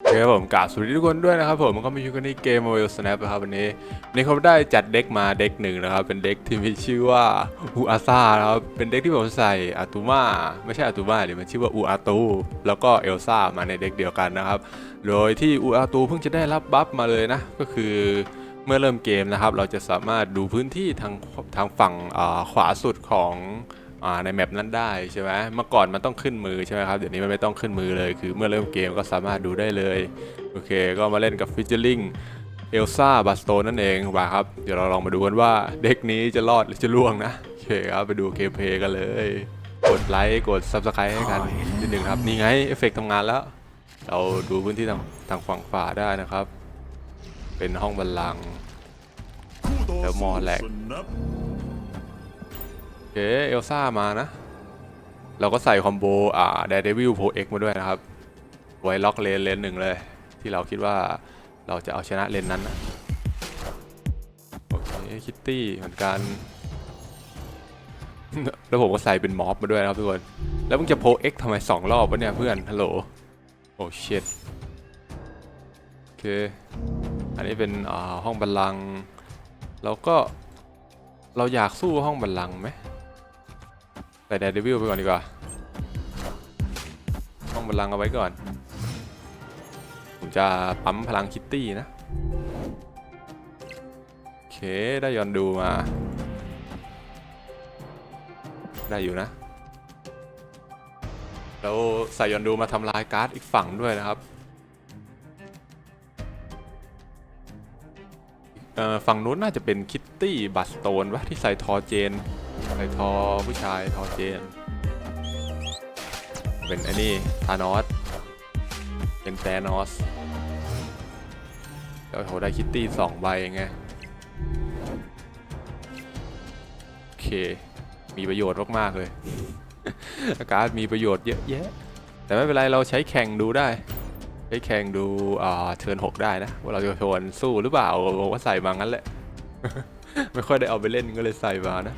โอเคผมกราบสวัสดีทุกคนด้วยนะครับผมมันก็มาอยู่กันในเกม Mobile Snap นะครับวันนี้นนี้เขาได้จัดเด็กมาเด็กหนึ่งนะครับ เป็นเด็กที่มีชื่อว่าอูอาซานะครับเป็นเด็กที่ผมใส่อาตูมาไม่ใช่อาตูมาเดี๋ยวมันชื่อว่าอูอาตูแล้วก็เอลซ่ามาในเด็กเดียวกันนะครับ โดยที่อูอาตูเพิ่งจะได้รับบัฟมาเลยนะ ก็คือเมื่อเริ่มเกมนะครับ เราจะสามารถดูพื้นที่ทางทางฝั่งขวาสุดของ ในแมปนั้นได้ใช่ไหมเมื่อก่อนมันต้องขึ้นมือใช่ไหมครับ เดี๋ยวนี้มันไม่ต้องขึ้นมือเลยคือเมื่อเริ่มเกมก็สามารถดูได้เลย โอเค ก็มาเล่นกับฟิชเจอริงเอลซ่าบัสโตนนั่นเองมาครับ เดี๋ยวเราลองมาดูกันว่าเด็กนี้จะรอดหรือจะล่วงนะ โอเคครับ ไปดูเกมเพลย์กันเลย กดไลค์กด Subscribe ให้กันนิดหนึ่งครับ นี่ไง เอฟเฟกทำงานแล้ว เราดูพื้นที่ทางทางฝั่งขวาได้นะครับ เป็นห้องบัลลังก์เดี๋ยวมอแหลกโอ เคเอลซ่ามานะ เราก็ใส่คอมโบอ่าเดดวิลโพเอ็กมาด้วยนะครับ ไว้ล็อกเลนเลนหนึ่งเลย ที่เราคิดว่าเราจะเอาชนะเลนนั้นนะโอเคคิตตี้เหมือนกัน แล้วผมก็ใส่เป็นมอบมาด้วยนะครับทุกคน แล้วมึงจะโพเอ็กทำไมสองรอบวะเนี่ยเพื่อนฮัลโหลโอ้เชิดโอเค อันนี้เป็นอ่าห้องบัลลังก์แล้วก็เราอยากสู้ห้องบัลลังก์ไหม ใส่แดดเดวิลไปก่อนดีกว่าห้องบัลลังเอาไว้ก่อน ผมจะปั๊มพลังคิตตี้นะ โอเค ได้ยอนดูมา ได้อยู่นะแล้วใส่ยอนดูมาทำลายการ์ดอีกฝั่งด้วยนะครับเอ่อฝั่งนู้นน่าจะเป็นคิตตี้บัสโตนวะที่ใส่ทอเจน ใส่ทอผู้ชายทอเจน เป็นไอ้นี่ธานอส เป็นแซนอสแล้วโหได้คิตตี้สองใบไงโอเค มีประโยชน์มาก ๆ เลย อาการมีประโยชน์เยอะแยะ แต่ไม่เป็นไร เราใช้แข่งดูได้ ใช้แข่งดูอ่าเทิร์นหกได้นะ ว่าเราจะชวนสู้หรือเปล่าผมก็ใส่มางั้นแหละ ไม่ค่อยได้เอาไปเล่นก็เลยใส่มานะ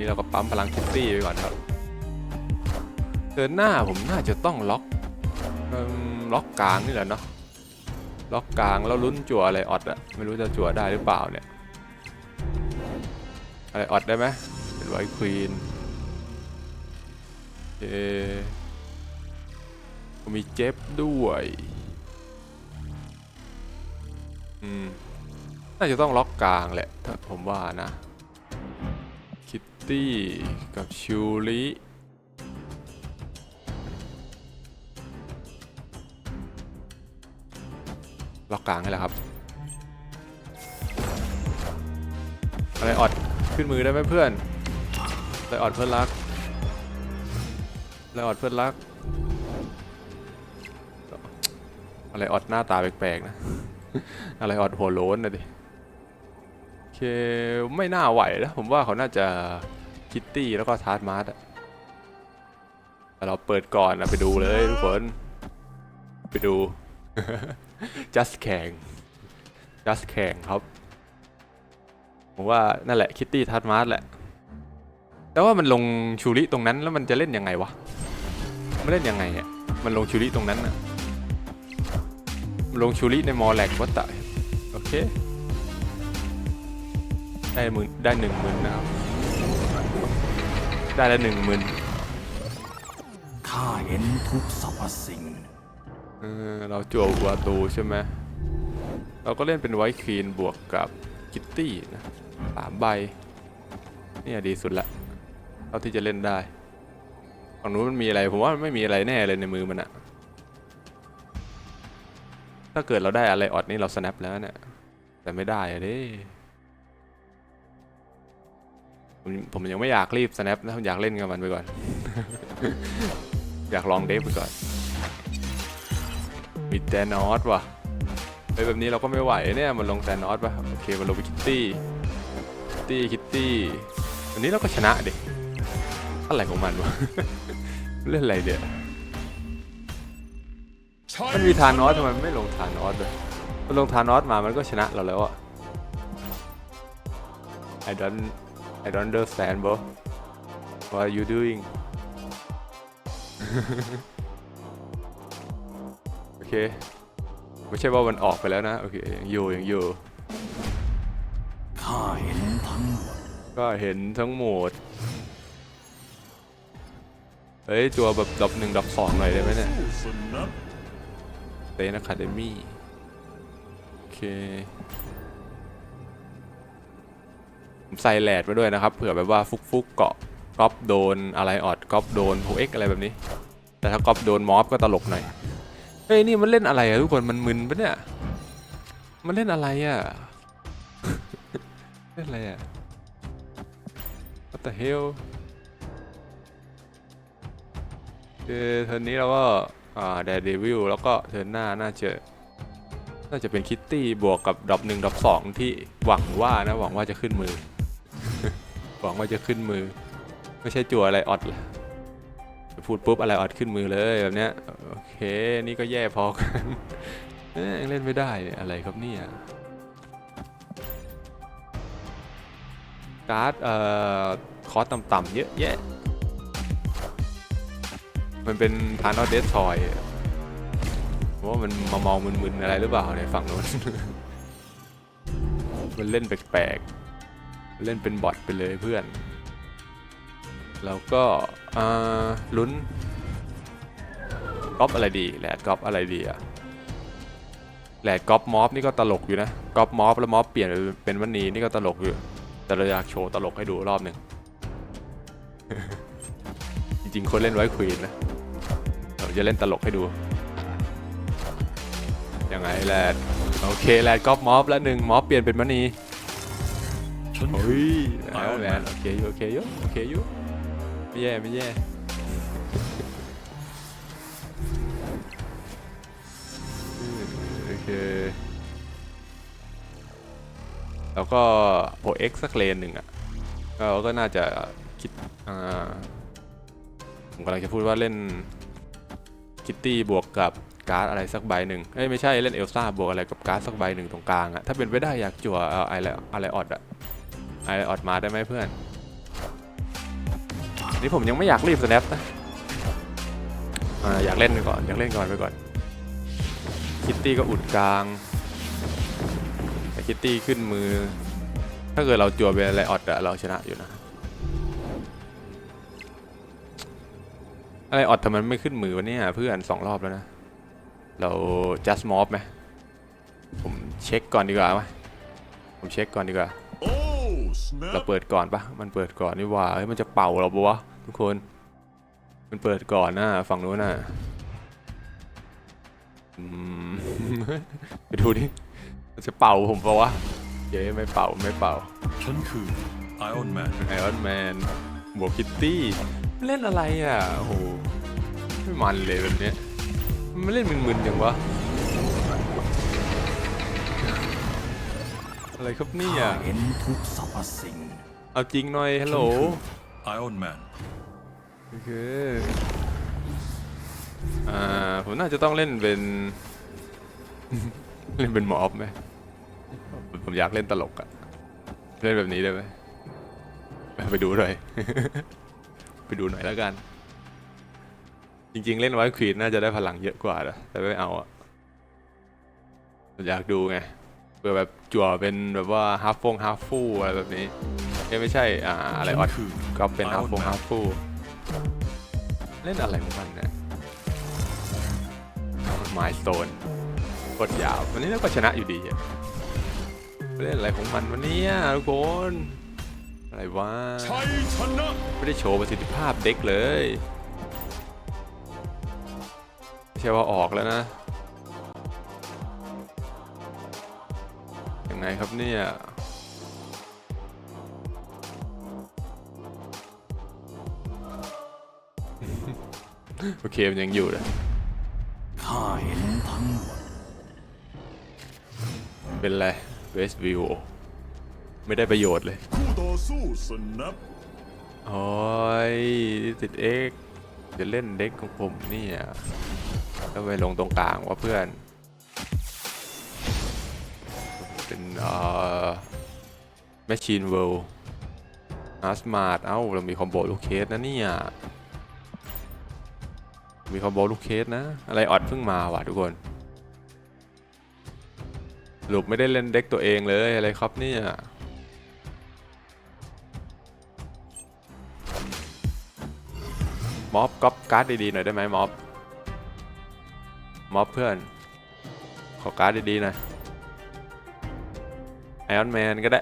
นี่เราก็ปั๊มพลังคิตตี้ไปก่อนครับเดินหน้าผมน่าจะต้องล็อกล็อกกลางนี่แหละเนาะล็อกกลางแล้วลุ้นจั่วอะไรออดอะไม่รู้จะจั่วได้หรือเปล่าเนี่ยอะไรออดได้ไหมเป็นไวควีนเอมีเจ็บด้วยอืมน่าจะต้องล็อกกลางแหละถ้าผมว่านะ ตี้กับชูริล็อกกลางให้แล้วครับ อะไรออดขึ้นมือได้ไหมเพื่อนอะไรออดเพื่อนรักอะไรออดเพื่อนรักอะไรออดหน้าตาแปลกๆนะ อะไรออดหัวโล้นนะดิ โอเค ไม่น่าไหวนะ ผมว่าเขาน่าจะ คิตตี้แล้วก็ทาร์ตมาร์ตอะแต่เราเปิดก่อนนะไปดูเลยทุกคน ไปดู just แข่ง just แข่งครับ ผมว่านั่นแหละคิตตี้ทัดมาร์แหละ แต่ว่ามันลงชูริตรงนั้นแล้วมันจะเล่นยังไงวะมันเล่นยังไงอะมันลงชูริตรงนั้นอะลงชูริในมอแลกวัตตะโอเค ได้หมื่นได้หนึ่งหมื่นนะครับ ได้ละหนึ่งหมื่นข้าเห็นทุกสรรพสิ่ง เออเราจั่วหัวตูใช่ไหมเราก็เล่นเป็นไวท์ควีนบวกกับคิตตี้นะสามใบเนี่ยดีสุดละเท่าที่จะเล่นได้ฝั่งนู้นมันมีอะไรผมว่ามันไม่มีอะไรแน่เลยในมือมันอะถ้าเกิดเราได้อะไรออดนี่เรา snap แล้วเนี่ยแต่ไม่ได้อะเด้ ผมผมยังไม่อยากรีบ snap นะผมอยากเล่นกับมันไปก่อน อยากลองเดฟไปก่อน มีแตนอสว่ะไปแบบนี้เราก็ไม่ไหวเนี่ยมันลงแตนอสป่ะโอเคมันลงไปคิตตี้คิตตี้คิตตี้วันนี้เราก็ชนะเดิอะไรของมันวะเล่นอะไรเดี๋ยมันมีทานอสทำไมไม่ลงทานอสเลยมันลงทานอสมามันก็ชนะเราแล้วอะ I don't I don't understand bro what are you doing เค ไม่ใช่ว่ามันออกไปแล้วนะ โอเค ยังอยู่ ยังอยู่ ข้าเห็นทั้งหมด ก็เห็นทั้งหมด เฮ้ย จัวแบบดับหนึ่งดับสองหน่อยได้ไหมเนี่ยเตนอะคาเดมี่ โอเคผม ใส่แหลดมาด้วยนะครับ เผื่อแบบว่าฟุกฟุกๆเกาะก๊อปโดนอะไรออดก๊อปโดนโพเอ็กอะไรแบบนี้ แต่ถ้าก๊อปโดนมอฟก็ตลกหน่อยเฮ้ยนี่มันเล่นอะไรอะทุกคนมันมึนปะเนี่ยมันเล่นอะไรอะเล่นอะไรอะ What the hell คือเทิร์นนี้เราก็อ่า d ด r e เดวิลแล้วก็เทิร์นหน้าน่าจะน่าจะเป็นคิตตี้บวกกับดรอปหนึ่งดรอปสองที่หวังว่านะหวังว่าจะขึ้นมือ หวังว่าจะขึ้นมือ ไม่ใช่จั่วอะไรออดละพูดปุ๊บอะไรออดขึ้นมือเลยแบบเนี้ยโอเคนี่ก็แย่พอกันเอ้ยยังเล่นไม่ได้อะไรครับเนี่ยการ์ดเอ่อคอร์สต่ำๆเยอะแยะ มันเป็นพานอเดสทอยว่ามันมามองมึนๆอะไรหรือเปล่าในฝั่งโน้น มันเล่นแปลกๆ เล่นเป็นบอทไปเลยเพื่อน แล้วก็ลุ้นก๊อปอะไรดีแหลดก๊อปอะไรดีอะแหลดก๊อปมอฟนี่ก็ตลกอยู่นะก๊อปมอฟแล้วมอฟเปลี่ยนเป็นวันนี้นี่ก็ตลกอยู่ แต่เราอยากโชว์ตลกให้ดูรอบหนึ่งจริงๆคนเล่นไว้ควีนนะเราจะเล่นตลกให้ดูยังไงแหลดโอเคแหลดก๊อปมอฟแล้วหนึ่งมอฟเปลี่ยนเป็นมณีฉัน โอ้ยเอาแล้วแลแลดนด์โอเคอยู่โอเคอยู่โอเคอยู่ไม่แย่ไม่แย่อืมโอเคแล้วก็โอเอ็กสักเลนหนึ่งอะก็ก็น่าจะคิดอ่าผมกำลังจะพูดว่าเล่นคิตตี้บวกกับการ์ดอะไรสักใบหนึ่งเอ้ยไม่ใช่เล่นเอลซ่าบวกอะไรกับการ์ดสักใบหนึ่งตรงกลางอะถ้าเป็นไปได้อยากจั่วเอาอะไรอะไรออดอะ อะไรออดมาได้ไหมเพื่อน นี่ผมยังไม่อยากรีบสแนปนะอ่าอยากเล่นไปก่อน อยากเล่นก่อนไปก่อน คิตตี้ก็อุดกลาง แต่คิตตี้ขึ้นมือ ถ้าเกิดเราจั่วเป็นอะไรออดเราชนะอยู่นะ อะไรออดทำไมไม่ขึ้นมือวะเนี่ยเพื่อนสองรอบแล้วนะ เรา just mob ไหมผมเช็คก่อนดีกว่าไหมผมเช็คก่อนดีกว่า เรา snap เปิดก่อนปะมันเปิดก่อนนี่หว่าเฮ้ยมันจะเป่าเราปะวะทุกคน มันเปิดก่อนนะฝั่งนู้นน่ะอืมไปดูดิมันจะเป่าผมปะวะเย้ไม่เป่าไม่เป่าฉันคือไอออนแมนไอออนแมนบวกคิตตี้เล่นอะไรอะโอ้โหไม่มันเลยแบบเนี้ยมันเล่นมึนๆอย่างวะ อะไรครับเนี่ข้าอะเห็นทุกสรรพสิ่งเอาจริงหน่อยฮัลโหลไอออนแมนโอเคอ่าผมน่าจะต้องเล่นเป็น เล่นเป็นหมอออฟไหมผมอยากเล่นตลกอะเล่นแบบนี้ได้ไหมไปดูหน่อย ไปดูหน่อยแล้วกัน จริงๆ เล่นไว้ควีนน่าจะได้พลังเยอะกว่านะแต่ไม่เอาอะผมอยากดูไง เพื่อแบบจั่วเป็นแบบว่าฮาร์ฟงฮาร์ฟฟูอะไรแบบนี้เอ้ไม่ใช่อ่าอะไรออดก็เป็นฮาร์ฟงฮาร์ฟูเล่นอะไรของมันเนี่ยมายสโตนกดยาววันนี้เราก็ชนะอยู่ดีเล่นอะไรของมันวันนี้ทุกคนอะไรวะชัยชนะไม่ได้โชว์ประสิทธิภาพเด็กเลยไม่ใช่ว่าออกแล้วนะ ไงครับเนี่ยโอเคมันยังอยู่นะข้าเห็นทั้งหมด เป็นไรเวสวิวไม่ได้ประโยชน์เลย คู่ต่อสู้ snap โอ้ยติดเอ็กจะเล่นเด็กของผมเนี่ยก็ไปลงตรงกลางว่าเพื่อน เป็นเอ่อแมชชีนเวิลด์อาร์สมาร์ทเอ้า เรามีคอมโบลูกเคสนะเนี่ย มีคอมโบลูกเคสนะ อะไรออดเพิ่งมาว่ะทุกคนรุปไม่ได้เล่นเด็กตัวเองเลยอะไรครับเนี่ยม็อบก๊อปการ์ดดีๆหน่อยได้ไหมม็อบม็อบเพื่อน ขอการ์ดดีๆหน่อย ไอออนแมนก็ได้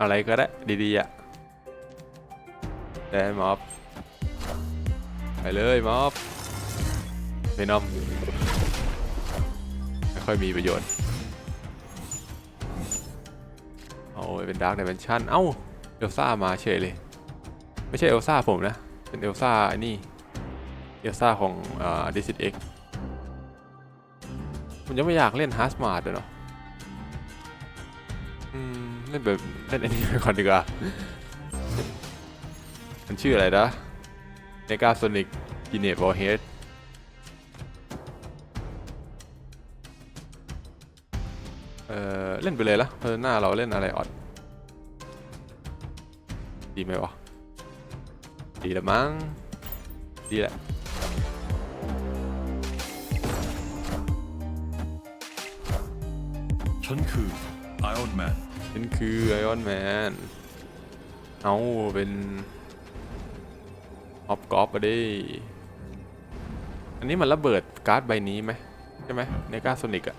อะไรก็ได้ ดีๆอะได้ม็อบไปเลยม็อบเวนอมไม่ค่อยมีประโยชน์โอ้ยเป็นดาร์ d ดเ n นชั่นเอ้าเอลซ่ามาเฉยเลย ไม่ใช่เอลซ่าผมนะ เป็นเอลซ่าไอ้นี่เอลซ่าของอ่าดิสิตเอ็กผมยังไม่อยากเล่นฮาร์สมาร์ดเลยเนาะ ล่นแบบเล่นอันนี้ไปก่อนดีกว่า มันชื่ออะไรนะเนกาโซนิกจีเนตวอลเฮดเออเล่นไปเลยละเพอหน้าเราเล่นอะไรออดดีไหมวะดีละมั้งดีแหละ คือไอออนแมน เอาเป็นออฟกอฟอะดิอันนี้มันระเบิดการ์ดใบนี้ไหมใช่ไหมในกาโซนิกอะ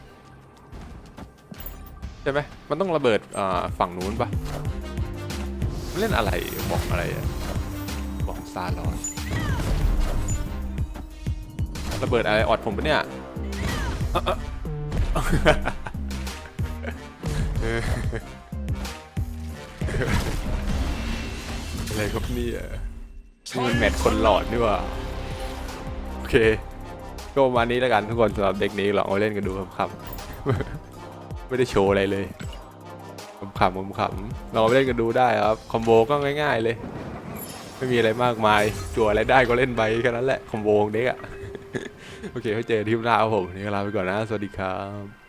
ใช่ไหมมันต้องระเบิดฝั่งนู้นปะมันเล่นอะไรบอกอะไรอะบอกซาลอนระเบิดอะไรออดผมปะเนี่ยเออ อะไรครับเนี่ยนี่มันแมทคนหลอดนี่ว่า โอเค ก็ประมาณนี้แล้วกันทุกคนสำหรับเด็กนี้ลองเอาเล่นกันดูครับไม่ได้โชว์อะไรเลยขำๆขำๆลองเอาไปเล่นกันดูได้ครับ คอมโบก็ง่ายๆเลย ไม่มีอะไรมากมาย จั่วอะไรได้ก็เล่นไปแค่นั้นแหละ คอมโบของเด็กอะโอเคไว้เจอที่หน้าครับผมนนี่ก็ลาไปก่อนนะ สวัสดีครับ